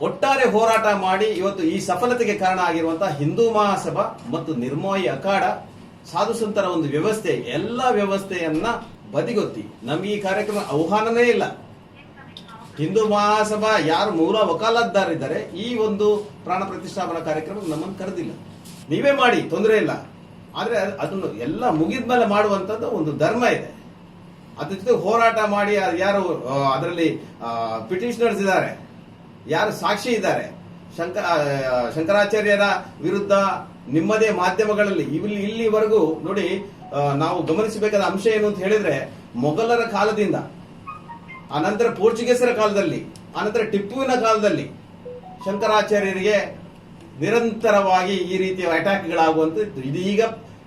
ಒಟ್ಟಾರೆ ಹೋರಾಟ ಮಾಡಿ ಇವತ್ತು ಈ ಸಫಲತೆಗೆ ಕಾರಣ ಆಗಿರುವಂತಹ ಹಿಂದೂ ಮಹಾಸಭಾ ಮತ್ತು ನಿರ್ಮೋಹಿ ಅಖಾಡ ಸಾಧು ಸಂತರ ಒಂದು ವ್ಯವಸ್ಥೆ, ಎಲ್ಲ ವ್ಯವಸ್ಥೆಯನ್ನ ಬದಿಗೊತ್ತಿ. ನಮ್ಗೆ ಈ ಕಾರ್ಯಕ್ರಮ ಆಹ್ವಾನನೇ ಇಲ್ಲ. ಹಿಂದೂ ಮಹಾಸಭಾ ಯಾರು ಮೂಲ ವಕಾಲದ್ದಾರಿದ್ದಾರೆ ಈ ಒಂದು ಪ್ರಾಣ ಪ್ರತಿಷ್ಠಾಪನಾ ಕಾರ್ಯಕ್ರಮ ನಮ್ಮನ್ನು ಕರೆದಿಲ್ಲ. ನೀವೇ ಮಾಡಿ, ತೊಂದರೆ ಇಲ್ಲ. ಆದರೆ ಅದ್- ಅದನ್ನು ಎಲ್ಲ ಮುಗಿದ್ಮೇಲೆ ಮಾಡುವಂತದ್ದು ಒಂದು ಧರ್ಮ ಇದೆ. ಅದ್ರ ಜೊತೆ ಹೋರಾಟ ಮಾಡಿ ಯಾರು ಅದರಲ್ಲಿ ಪಿಟಿಷನರ್ಸ್ ಇದ್ದಾರೆ. ಯಾರು ಸಾಕ್ಷಿ ಇದ್ದಾರೆ? ಶಂಕ ಶಂಕರಾಚಾರ್ಯರ ವಿರುದ್ಧ ನಿಮ್ಮದೇ ಮಾಧ್ಯಮಗಳಲ್ಲಿ ಇಲ್ಲಿ, ಇಲ್ಲಿವರೆಗೂ ನೋಡಿ ನಾವು ಗಮನಿಸಬೇಕಾದ ಅಂಶ ಏನು ಅಂತ ಹೇಳಿದ್ರೆ, ಮೊಘಲರ ಕಾಲದಿಂದ, ಆನಂತರ ಪೋರ್ಚುಗೀಸರ ಕಾಲದಲ್ಲಿ, ಆನಂತರ ಟಿಪ್ಪುವಿನ ಕಾಲದಲ್ಲಿ ಶಂಕರಾಚಾರ್ಯರಿಗೆ ನಿರಂತರವಾಗಿ ಈ ರೀತಿಯ ಅಟ್ಯಾಕ್ಗಳಾಗುವಂಥದ್ದು ಇದು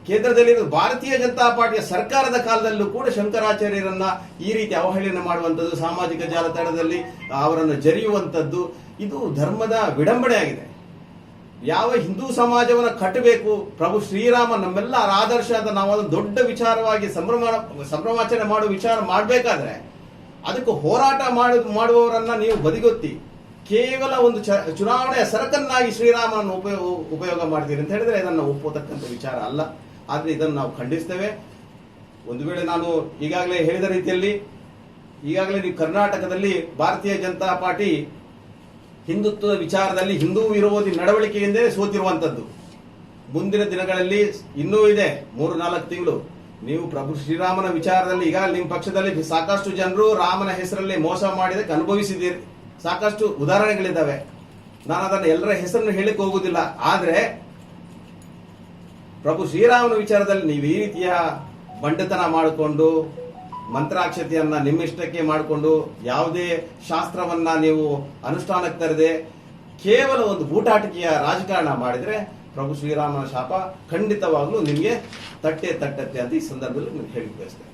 ಕೇಂದ್ರದಲ್ಲಿ ಭಾರತೀಯ ಜನತಾ ಪಾರ್ಟಿಯ ಸರ್ಕಾರದ ಕಾಲದಲ್ಲೂ ಕೂಡ ಶಂಕರಾಚಾರ್ಯರನ್ನ ಈ ರೀತಿ ಅವಹೇಳನ ಮಾಡುವಂಥದ್ದು, ಸಾಮಾಜಿಕ ಜಾಲತಾಣದಲ್ಲಿ ಅವರನ್ನು ಜರಿಯುವಂಥದ್ದು, ಇದು ಧರ್ಮದ ವಿಡಂಬಣೆ ಆಗಿದೆ ಯಾವ ಹಿಂದೂ ಸಮಾಜವನ್ನು ಕಟ್ಟಬೇಕು, ಪ್ರಭು ಶ್ರೀರಾಮ ನಮ್ಮೆಲ್ಲ ಆದರ್ಶ ಅಂತ ನಾವು ಅದನ್ನು ದೊಡ್ಡ ವಿಚಾರವಾಗಿ ಸಂಭ್ರಮ ಸಂಭ್ರಮಾಚರಣೆ ಮಾಡುವ ವಿಚಾರ ಮಾಡಬೇಕಾದ್ರೆ, ಅದಕ್ಕೆ ಹೋರಾಟ ಮಾಡ, ಮಾಡುವವರನ್ನ ನೀವು ಬದಿಗೊತ್ತಿ, ಕೇವಲ ಒಂದು ಚುನಾವಣೆಯ ಸರಕನ್ನಾಗಿ ಶ್ರೀರಾಮನನ್ನು ಉಪಯೋಗ ಉಪಯೋಗ ಮಾಡ್ತೀರಿ ಅಂತ ಹೇಳಿದ್ರೆ ಇದನ್ನು ಒಪ್ಪತಕ್ಕಂಥ ವಿಚಾರ ಅಲ್ಲ. ಆದ್ರೆ ಇದನ್ನು ನಾವು ಖಂಡಿಸ್ತೇವೆ. ಒಂದು ವೇಳೆ ನಾನು ಈಗಾಗಲೇ ಹೇಳಿದ ರೀತಿಯಲ್ಲಿ, ಈಗಾಗಲೇ ನೀವು ಕರ್ನಾಟಕದಲ್ಲಿ ಭಾರತೀಯ ಜನತಾ ಪಾರ್ಟಿ ಹಿಂದುತ್ವದ ವಿಚಾರದಲ್ಲಿ ಹಿಂದೂ ವಿರೋಧಿ ನಡವಳಿಕೆಯಿಂದೇ ಸೋತಿರುವಂಥದ್ದು ಮುಂದಿನ ದಿನಗಳಲ್ಲಿ ಇನ್ನೂ ಇದೆ, ಮೂರು ನಾಲ್ಕು ತಿಂಗಳು. ನೀವು ಪ್ರಭು ಶ್ರೀರಾಮನ ವಿಚಾರದಲ್ಲಿ ಈಗ ನಿಮ್ಮ ಪಕ್ಷದಲ್ಲಿ ಸಾಕಷ್ಟು ಜನರು ರಾಮನ ಹೆಸರಲ್ಲಿ ಮೋಸ ಮಾಡಿದಕ್ಕೆ ಅನುಭವಿಸಿದ್ದೀರಿ. ಸಾಕಷ್ಟು ಉದಾಹರಣೆಗಳಿದ್ದಾವೆ. ನಾನು ಅದನ್ನು ಎಲ್ಲರ ಹೆಸರನ್ನು ಹೇಳಕ್ಕೆ ಹೋಗುವುದಿಲ್ಲ. ಆದ್ರೆ ಪ್ರಭು ಶ್ರೀರಾಮನ ವಿಚಾರದಲ್ಲಿ ನೀವು ಈ ರೀತಿಯ ಬಂಡತನ ಮಾಡಿಕೊಂಡು ಮಂತ್ರಾಕ್ಷತೆಯನ್ನ ನಿಮ್ಮಿಷ್ಟಕ್ಕೆ ಮಾಡಿಕೊಂಡು ಯಾವುದೇ ಶಾಸ್ತ್ರವನ್ನ ನೀವು ಅನುಷ್ಠಾನಕ್ಕೆ ತರದೆ ಕೇವಲ ಒಂದು ಬೂಟಾಟಿಕೆಯ ರಾಜಕಾರಣ ಮಾಡಿದ್ರೆ ಪ್ರಭು ಶ್ರೀರಾಮನ ಶಾಪ ಖಂಡಿತವಾಗ್ಲೂ ನಿಮಗೆ ತಟ್ಟೆ ತಟ್ಟತ್ತೆ ಅಂತ ಈ ಸಂದರ್ಭದಲ್ಲಿ ಹೇಳಿ ಬಯಸ್ತೇನೆ